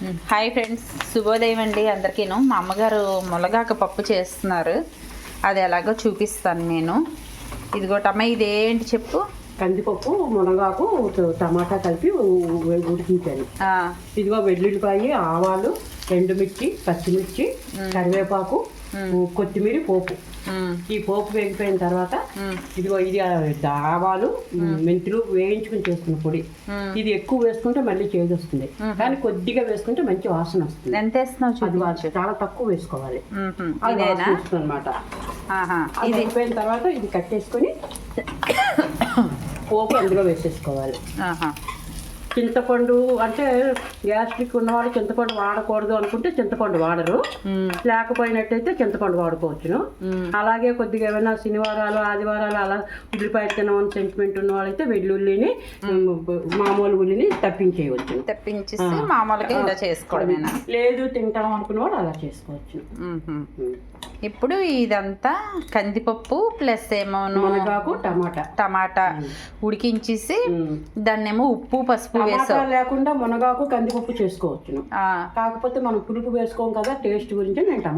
Hi friends శుభోదయం అండి అందరికీను. మా అమ్మగారు మునగాకు పప్పు చేస్తున్నారు. అది ఎలాగో చూపిస్తాను నేను. ఇదిగోటమ్మ ఇదేంటి చెప్పు? కందిపప్పు మునగాకు టమాటా కలిపి ఉడికించాను. ఇదిగో వెల్లుల్లిపాయ ఆవాలు ఎండుమిర్చి పచ్చిమిర్చి కరివేపాకు కొత్తిమీర పోపు. ఈ పోపు వేగిపోయిన తర్వాత ఇదిగో ఇది ఆవాలు మెంతులు వేయించుకుని చేసుకున్న పొడి. ఇది ఎక్కువ వేసుకుంటే మళ్ళీ చేదు వస్తుంది. కానీ కొద్దిగా వేసుకుంటే మంచి వాసన వస్తుంది. ఎంత వేస్తున్నావు చాలా తక్కువ వేసుకోవాలి. అనమాట ఇది అయిపోయిన తర్వాత ఇది కట్టేసుకొని పోపు అందులో వేసేసుకోవాలి. చింతపండు అంటే గ్యాస్ట్రిక్ ఉన్నవాళ్ళు చింతపండు వాడకూడదు అనుకుంటే చింతపండు వాడరు. లేకపోయినట్టయితే చింతపండు వాడుకోవచ్చును. అలాగే కొద్దిగా ఏమైనా శనివారాలు ఆదివారాలు అలా ఉల్లిపాయ తినమని సెంటిమెంట్ ఉన్న వాళ్ళైతే వెల్లుల్లిని మామూలు ఉల్లిని తప్పించేయవచ్చు తెప్పించేసి మామూలుగా ఇలా చేసుకోవడమేనా? లేదు తింటాం అనుకున్న వాళ్ళు అలా చేసుకోవచ్చు. ఇప్పుడు ఇదంతా కందిపప్పు ప్లస్ ఏమోను మునగాకు టమాటా. టమాటా ఉడికించేసి. దాన్నేమో ఉప్పు పసుపు వేసావు. లేకుండా మునగాకు కందిపప్పు చేసుకోవచ్చును. ఆ, కాకపోతే మనం పులుపు వేసుకోం కదా టేస్ట్ గురించి నేను